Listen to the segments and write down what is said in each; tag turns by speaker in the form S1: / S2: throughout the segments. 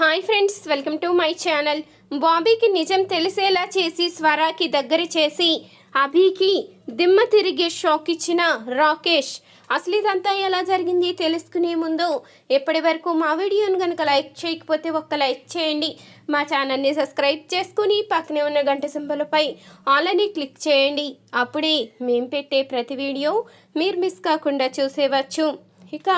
S1: Hi friends welcome to my channel బాబీకి నిజం తెలిసేలా చేసి స్వరాకి దగ్గర చేసి అభికి దిమ్మ తిరిగే షాక్ ఇచ్చిన రాకేష్. అసలు ఇదంతా ఎలా జరిగింది తెలుసుకునే ముందు ఎప్పటి వరకు మా వీడియోను కనుక లైక్ చేయకపోతే ఒక్క లైక్ చేయండి. మా ఛానల్ని సబ్స్క్రైబ్ చేసుకుని పక్కనే ఉన్న గంట సింబలపై ఆలని క్లిక్ చేయండి. అప్పుడే మేము పెట్టే ప్రతి వీడియో మీరు మిస్ కాకుండా చూసేవచ్చు. ఇక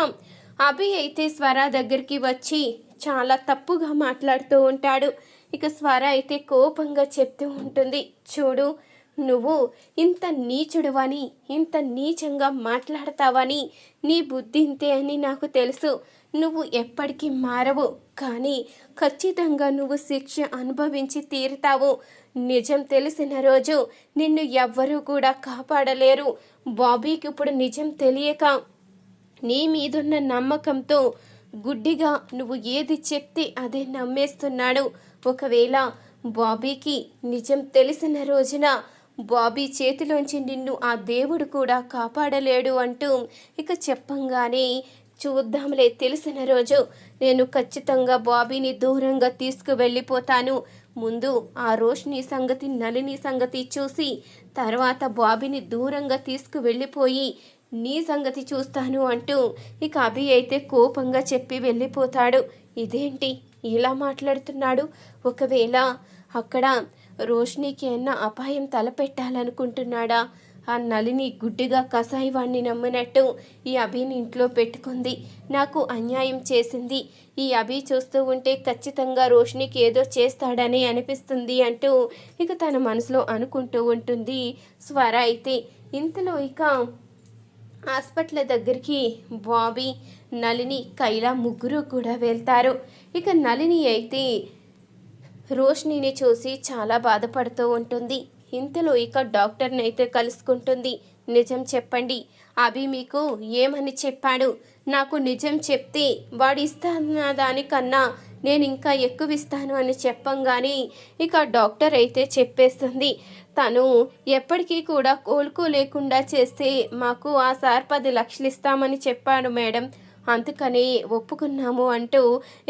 S1: అభి అయితే స్వర దగ్గరికి వచ్చి చాలా తప్పుగా మాట్లాడుతూ ఉంటాడు. ఇక స్వర అయితే కోపంగా చెప్తూ ఉంటుంది. చూడు నువ్వు ఇంత నీచుడువని ఇంత నీచంగా మాట్లాడతావని నీ బుద్ధి ఇంతే అని నాకు తెలుసు. నువ్వు ఎప్పటికీ మారవు. కానీ ఖచ్చితంగా నువ్వు శిక్ష అనుభవించి తీరుతావు. నిజం తెలిసిన రోజు నిన్ను ఎవ్వరూ కూడా కాపాడలేరు. బాబీకి ఇప్పుడు నిజం తెలియక నీ మీదున్న నమ్మకంతో గుడ్డిగా నువ్వు ఏది చెప్తే అదే నమ్మేస్తున్నాడు. ఒకవేళ బాబీకి నిజం తెలిసిన రోజున బాబీ చేతిలోంచి నిన్ను ఆ దేవుడు కూడా కాపాడలేడు అంటూ ఇక చెప్పంగానే చూద్దాంలే తెలిసిన రోజు నేను ఖచ్చితంగా బాబీని దూరంగా తీసుకువెళ్ళిపోతాను. ముందు ఆ రోష్ని సంగతి నలిని సంగతి చూసి తర్వాత బాబీని దూరంగా తీసుకువెళ్ళిపోయి నీ సంగతి చూస్తాను అంటూ ఇక అభి అయితే కోపంగా చెప్పి వెళ్ళిపోతాడు. ఇదేంటి? ఇలా మాట్లాడుతున్నాడు? ఒకవేళ అక్కడ రోషినికి ఏమన్నా అపాయం తలపెట్టాలనుకుంటున్నాడా? ఆ నలిని గుడ్డిగా కసాయి వాణ్ణి నమ్మినట్టు ఈ అభిని ఇంట్లో పెట్టుకుంది. నాకు అన్యాయం చేసింది. ఈ అభి చూస్తూ ఉంటే ఖచ్చితంగా రోషినికి ఏదో చేస్తాడని అనిపిస్తుంది అంటూ ఇక తన మనసులో అనుకుంటూ ఉంటుంది స్వర అయితే. ఇంతలో ఇక హాస్పిటల్ దగ్గరికి బాబీ నలిని కైలా ముగ్గురు కూడా వెళ్తారు. ఇక నలిని అయితే రోషినిని చూసి చాలా బాధపడుతూ ఉంటుంది. ఇంతలో ఇక డాక్టర్ని అయితే కలుసుకుంటుంది. నిజం చెప్పండి. అభి మీకు ఏమని చెప్పాడు? నాకు నిజం చెప్తే వాడు ఇస్తున్న దానికన్నా నేను ఇంకా ఎక్కువ ఇస్తాను అని చెప్పంగానే ఇక డాక్టర్ అయితే చెప్పేస్తుంది. తను ఎప్పటికీ కూడా కోలుకోలేకుండా చేస్తే మాకు ఆ సార్ పది లక్షలు ఇస్తామని చెప్పాడు మేడం. అందుకని ఒప్పుకున్నాము అంటూ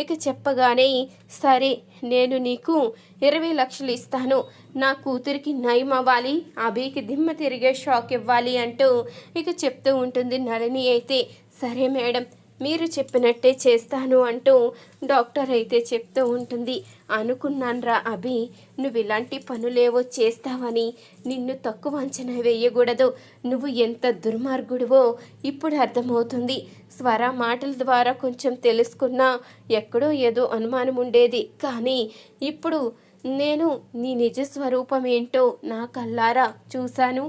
S1: ఇక చెప్పగానే సరే నేను నీకు ఇరవై లక్షలు ఇస్తాను. నా కూతురికి నయం అవ్వాలి అభికి దిమ్మ తిరిగే షాక్ ఇవ్వాలి అంటూ ఇక చెప్తూ ఉంటుంది నళిని అయితే. సరే మేడం మీరు చెప్పినట్టే చేస్తాను అంటూ డాక్టర్ అయితే చెప్తూ ఉంటుంది. అనుకున్నాన్రా అభి నువ్వు ఇలాంటి పనులేవో చేస్తావని. నిన్ను తక్కువ అంచనా వేయకూడదు. నువ్వు ఎంత దుర్మార్గుడివో ఇప్పుడు అర్థమవుతుంది. స్వర మాటల ద్వారా కొంచెం తెలుసుకున్నా ఎక్కడో ఏదో అనుమానం ఉండేది. కానీ ఇప్పుడు నేను నీ నిజ స్వరూపం ఏంటో నా కల్లారా చూశాను.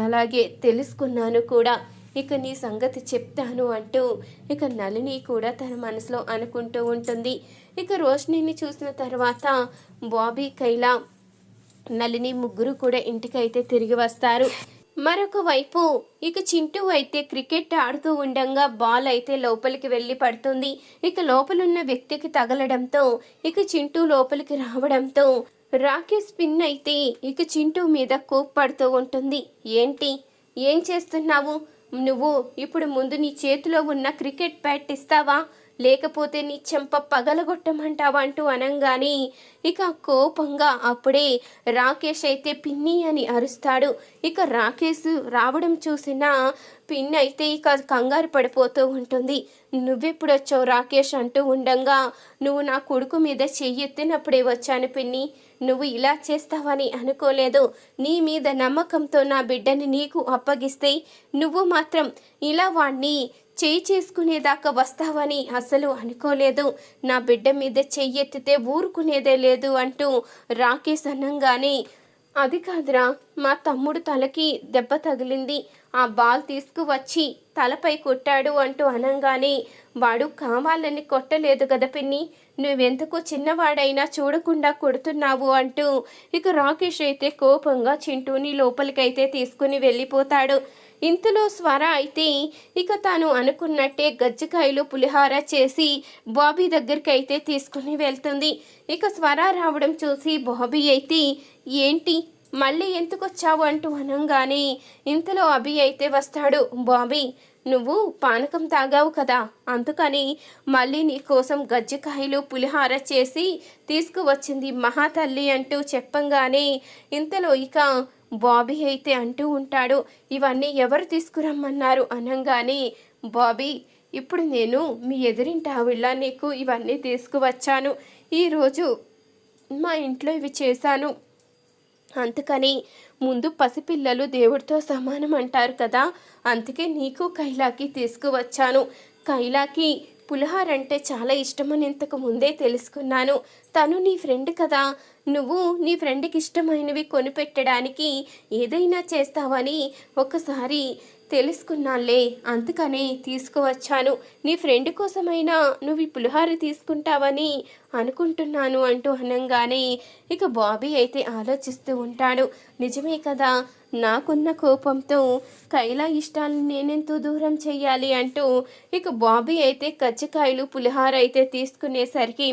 S1: అలాగే తెలుసుకున్నాను కూడా. ఇక నీ సంగతి చెప్తాను అంటూ ఇక నలిని కూడా తన మనసులో అనుకుంటూ ఉంటుంది. ఇక రోషిణిని చూసిన తర్వాత బాబీ కైలా నళిని ముగ్గురు కూడా ఇంటికైతే తిరిగి వస్తారు. మరొక వైపు ఇక చింటూ అయితే క్రికెట్ ఆడుతూ ఉండంగా బాల్ అయితే లోపలికి వెళ్ళి పడుతుంది. ఇక లోపలున్న వ్యక్తికి తగలడంతో ఇక చింటూ లోపలికి రావడంతో రాకేష్ పిన్ అయితే ఇక చింటూ మీద కోప్పడుతూ ఉంటుంది. ఏంటి? ఏం చేస్తున్నావు? నువ్వు ఇప్పుడు ముందు నీ చేతిలో ఉన్న క్రికెట్ బ్యాట్ ఇస్తావా? లేకపోతే నీ చెంప పగలగొట్టమంటావా అంటూ అనంగానే ఇక కోపంగా అప్పుడే రాకేష్ అయితే పిన్ని అని అరుస్తాడు. ఇక రాకేష్ రావడం చూసిన పిన్ని అయితే ఇక కంగారు పడిపోతూ ఉంటుంది. నువ్వెప్పుడు వచ్చావు రాకేష్? అంటూ ఉండంగా. నువ్వు నా కొడుకు మీద చెయ్యెత్తినప్పుడే వచ్చాను పిన్ని. నువ్వు ఇలా చేస్తావని అనుకోలేదు. నీ మీద నమ్మకంతో నా బిడ్డని నీకు అప్పగిస్తే నువ్వు మాత్రం ఇలా వాణ్ణి చేయి చేసుకునేదాకా వస్తావని అసలు అనుకోలేదు. నా బిడ్డ మీద చెయ్యెత్తితే ఊరుకునేదే లేదు అంటూ రాకేష్ అన్నంగానే అది కాదురా మా తమ్ముడు తలకి దెబ్బ తగిలింది. ఆ బాల్ తీసుకువచ్చి తలపై కొట్టాడు అంటూ అనంగానే వాడు కావాలని కొట్టలేదు కదా పిన్ని నువ్వెందుకు చిన్నవాడైనా చూడకుండా కొడుతున్నావు అంటూ ఇక రాకేష్ అయితే కోపంగా చింటూని లోపలికైతే తీసుకుని వెళ్ళిపోతాడు. ఇంతలో స్వర అయితే ఇక తాను అనుకున్నట్టే గజ్జికాయలు పులిహార చేసి బాబీ దగ్గరికి అయితే తీసుకుని వెళ్తుంది. ఇక స్వర రావడం చూసి బాబీ అయితే ఏంటి? మళ్ళీ ఎందుకు వచ్చావు అంటూ అనంగానే ఇంతలో అభి అయితే వస్తాడు. బాబీ నువ్వు పానకం తాగావు కదా. అందుకని మళ్ళీ నీ కోసం గజ్జికాయలు పులిహార చేసి తీసుకువచ్చింది మహాతల్లి అంటూ చెప్పంగానే ఇంతలో ఇక బాబీ అయితే అంటూ ఉంటాడు ఇవన్నీ ఎవరు తీసుకురమ్మన్నారు? అనంగానే బాబీ ఇప్పుడు నేను మీ ఎదురింటి ఆవిళ్ళ నీకు ఇవన్నీ తీసుకువచ్చాను. ఈరోజు మా ఇంట్లో ఇవి చేశాను. అందుకని ముందు పసిపిల్లలు దేవుడితో సమానం అంటారు కదా అందుకే నీకు కైలాకి తీసుకువచ్చాను. కైలాకి పులిహార అంటే చాలా ఇష్టమని ఇంతకు ముందే తెలుసుకున్నాను. తను నీ ఫ్రెండ్ కదా. నువ్వు నీ ఫ్రెండ్కి ఇష్టమైనవి కొనిపెట్టడానికి ఏదైనా చేస్తావని ఒకసారి తెలుసుకున్నాలే అందుకనే తీసుకువచ్చాను. నీ ఫ్రెండ్ కోసమైనా నువ్వు ఈ పులిహార తీసుకుంటావని అనుకుంటున్నాను అంటూ అనంగానే ఇక బాబీ అయితే ఆలోచిస్తూ ఉంటాడు. నిజమే కదా నాకున్న కోపంతో కైలా ఇష్టాలను నేనెంతో దూరం చేయాలి అంటూ ఇక బాబీ అయితే కజ్జికాయలు పులిహార అయితే తీసుకునేసరికి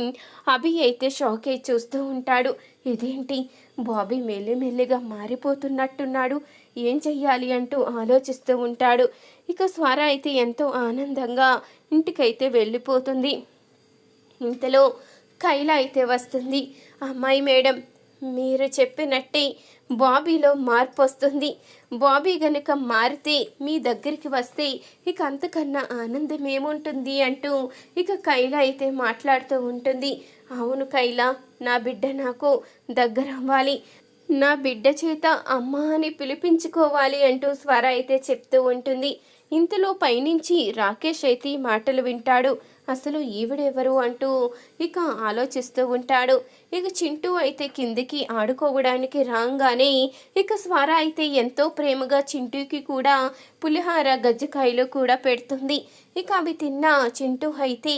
S1: అభి అయితే షాక్ అయి చూస్తూ ఉంటాడు. ఇదేంటి? బాబీ మెల్లిమెల్లిగా మారిపోతున్నట్టున్నాడు. ఏం చెయ్యాలి అంటూ ఆలోచిస్తూ ఉంటాడు. ఇక స్వర అయితే ఎంతో ఆనందంగా ఇంటికైతే వెళ్ళిపోతుంది. ఇంతలో కైల అయితే వస్తుంది. అమ్మాయి మేడం మీరు చెప్పినట్టే బాబీలో మార్పు వస్తుంది. బాబీ గనుక మారితే మీ దగ్గరికి వస్తే ఇక అంతకన్నా ఆనందం ఏముంటుంది అంటూ ఇక కైల అయితే మాట్లాడుతూ ఉంటుంది. అవును కైలా నా బిడ్డ నాకు దగ్గర అవ్వాలి నా బిడ్డ చేత అమ్మ అని పిలిపించుకోవాలి అంటూ స్వర అయితే చెప్తూ ఉంటుంది. ఇంతలో పైనుంచి రాకేష్ అయితే ఈ మాటలు వింటాడు. అసలు ఈవిడెవరు అంటూ ఇక ఆలోచిస్తూ ఉంటాడు. ఇక చింటూ అయితే కిందికి ఆడుకోవడానికి రాగానే ఇక స్వర అయితే ఎంతో ప్రేమగా చింటూకి కూడా పులిహార గజ్జకాయలు కూడా పెడుతుంది. ఇక అవి తిన్న చింటూ అయితే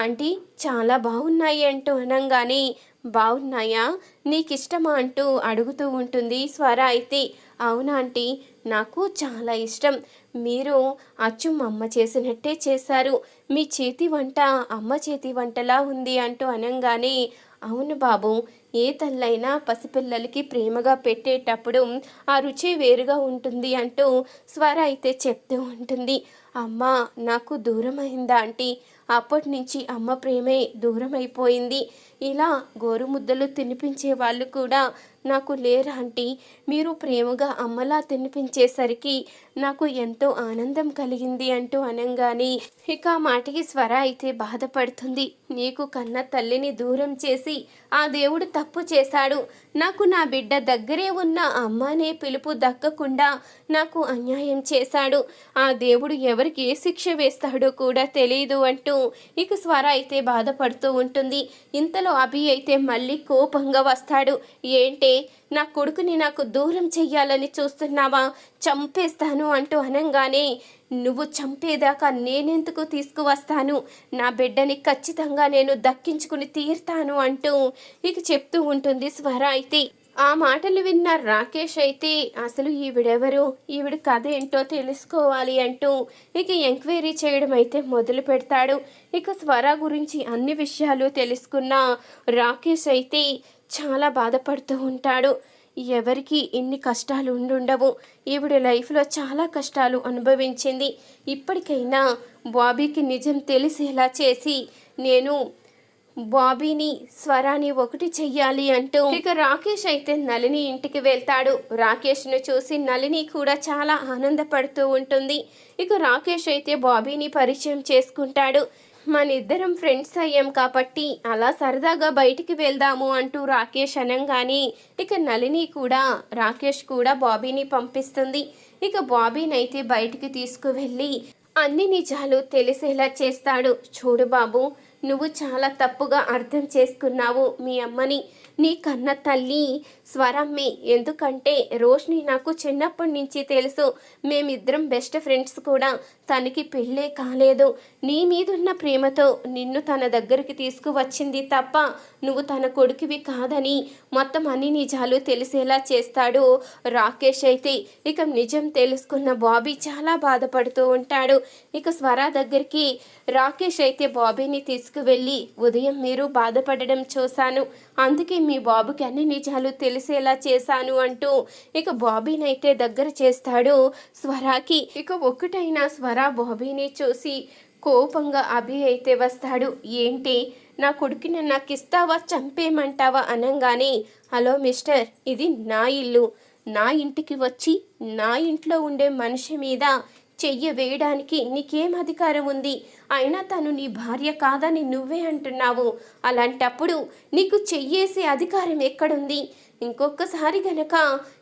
S1: ఆంటీ చాలా బాగున్నాయి అంటూ అనగానే బాగున్నాయా నీకు ఇష్టమా అంటూ అడుగుతూ ఉంటుంది స్వర. అయితే అవునా ఆంటీ నాకు చాలా ఇష్టం. మీరు అచ్చు అమ్మ చేసినట్టే చేశారు. మీ చేతి వంట అమ్మ చేతి వంటలా ఉంది అంటూ అనగానే అవును బాబు ఏ తల్లైనా పసిపిల్లలకి ప్రేమగా పెట్టేటప్పుడు ఆ రుచి వేరుగా ఉంటుంది అంటూ స్వర అయితే చెప్తూ ఉంటుంది. అమ్మ నాకు దూరమైందా అయిందా ఆంటీ? అప్పటి నుంచి అమ్మ ప్రేమే దూరం అయిపోయింది ఇలా గోరుముద్దలు తినిపించే వాళ్ళు కూడా నాకు లేరా ఆంటీ. మీరు ప్రేమగా అమ్మలా తినిపించేసరికి నాకు ఎంతో ఆనందం కలిగింది అంటూ అనంగానే ఇక మాటికి స్వర అయితే బాధపడుతుంది. నీకు కన్న తల్లిని దూరం చేసి ఆ దేవుడు తప్పు చేశాడు. నాకు నా బిడ్డ దగ్గరే ఉన్న అమ్మనే పిలుపు దక్కకుండా నాకు అన్యాయం చేశాడు. ఆ దేవుడు ఎవరికి ఏ శిక్ష వేస్తాడో కూడా తెలియదు అంటూ ఇక స్వర అయితే బాధపడుతూ ఉంటుంది. ఇంతలో అభి అయితే మళ్ళీ కోపంగా వస్తాడు. ఏంటే నా కొడుకుని నాకు దూరం చెయ్యాలని చూస్తున్నావా? చంపేస్తాను అంటూ అనంగానే నువ్వు చంపేదాకా నేనెందుకు తీసుకువస్తాను? నా బిడ్డని ఖచ్చితంగా నేను దక్కించుకుని తీరుతాను అంటూ ఇక చెప్తూ ఉంటుంది స్వర అయితే. ఆ మాటలు విన్న రాకేష్ అయితే అసలు ఈవిడెవరు? ఈవిడ కథ ఏంటో తెలుసుకోవాలి అంటూ ఇక ఎంక్వైరీ చేయడం అయితే మొదలు పెడతాడు. ఇక స్వర గురించి అన్ని విషయాలు తెలుసుకున్న రాకేష్ అయితే చాలా బాధపడుతూ ఉంటాడు. ఎవరికి ఇన్ని కష్టాలు ఉండుండవు. ఈవిడ లైఫ్లో చాలా కష్టాలు అనుభవించింది. ఇప్పటికైనా బాబీకి నిజం తెలిసేలా చేసి నేను బాబీని స్వరాన్ని ఒకటి చెయ్యాలి అంటూ ఇక రాకేష్ అయితే నలిని ఇంటికి వెళ్తాడు. రాకేష్ను చూసి నలిని కూడా చాలా ఆనందపడుతూ ఉంటుంది. ఇక రాకేష్ అయితే బాబీని పరిచయం చేసుకుంటాడు. మన ఇద్దరం ఫ్రెండ్స్ అయ్యాం కాబట్టి అలా సరదాగా బయటికి వెళ్దాము అంటూ రాకేష్ అనంగానే ఇక నలిని కూడా రాకేష్ కూడా బాబీని పంపిస్తుంది. ఇక బాబీనైతే బయటికి తీసుకువెళ్ళి అన్ని నిజాలు తెలిసేలా చేస్తాడు. చూడు బాబు నువ్వు చాలా తప్పుగా అర్థం చేసుకున్నావు మీ అమ్మని. నీ కన్న తల్లి స్వరమ్మి ఎందుకంటే రోష్ని నాకు చిన్నప్పటి నుంచి తెలుసు మేమిద్దరం బెస్ట్ ఫ్రెండ్స్ కూడా. తనకి పెళ్ళే కాలేదు. నీ మీదున్న ప్రేమతో నిన్ను తన దగ్గరికి తీసుకువచ్చింది తప్ప నువ్వు తన కొడుకువి కాదని మొత్తం అన్ని నిజాలు తెలిసేలా చేస్తాడు రాకేష్ అయితే. ఇక నిజం తెలుసుకున్న బాబీ చాలా బాధపడుతూ ఉంటాడు. ఇక స్వర దగ్గరికి రాకేష్ అయితే బాబీని తీసుకువెళ్ళి ఉదయం మీరు బాధపడడం చూశాను. అందుకే మీ బాబుకి అన్ని నిజాలు తెలిసేలా చేశాను అంటూ ఇక బాబీనైతే దగ్గర చేస్తాడు స్వరాకి. ఇక ఒక్కటైనా స్వర బాబీని చూసి కోపంగా అభి అయితే వస్తాడు. ఏంటి? నా కొడుకుని నాకు ఇస్తావా చంపేయమంటావా? అనగానే హలో మిస్టర్ ఇది నా ఇల్లు. నా ఇంటికి వచ్చి నా ఇంట్లో ఉండే మనిషి మీద చెయ్యి వేయడానికి నీకేం అధికారం ఉంది? అయినా తను నీ భార్య కాదని నువ్వే అంటున్నావు. అలాంటప్పుడు నీకు చెయ్యేసే అధికారం ఎక్కడుంది? ఇంకొకసారి గనక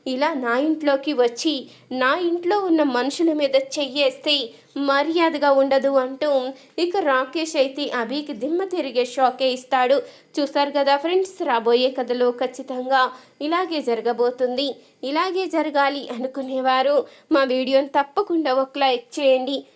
S1: ఇలా నా ఇంట్లోకి వచ్చి నా ఇంట్లో ఉన్న మనుషుల మీద చెయ్యేస్తే మర్యాదగా ఉండదు అంటూ ఇక రాకేష్ అయితే అభికి దిమ్మ తిరిగే షాకే ఇస్తాడు. చూసారు కదా ఫ్రెండ్స్ రాబోయే కథలో ఖచ్చితంగా ఇలాగే జరగబోతుంది. ఇలాగే జరగాలి అనుకునేవారు. మా వీడియోని తప్పకుండా ఒక లైక్ చేయండి.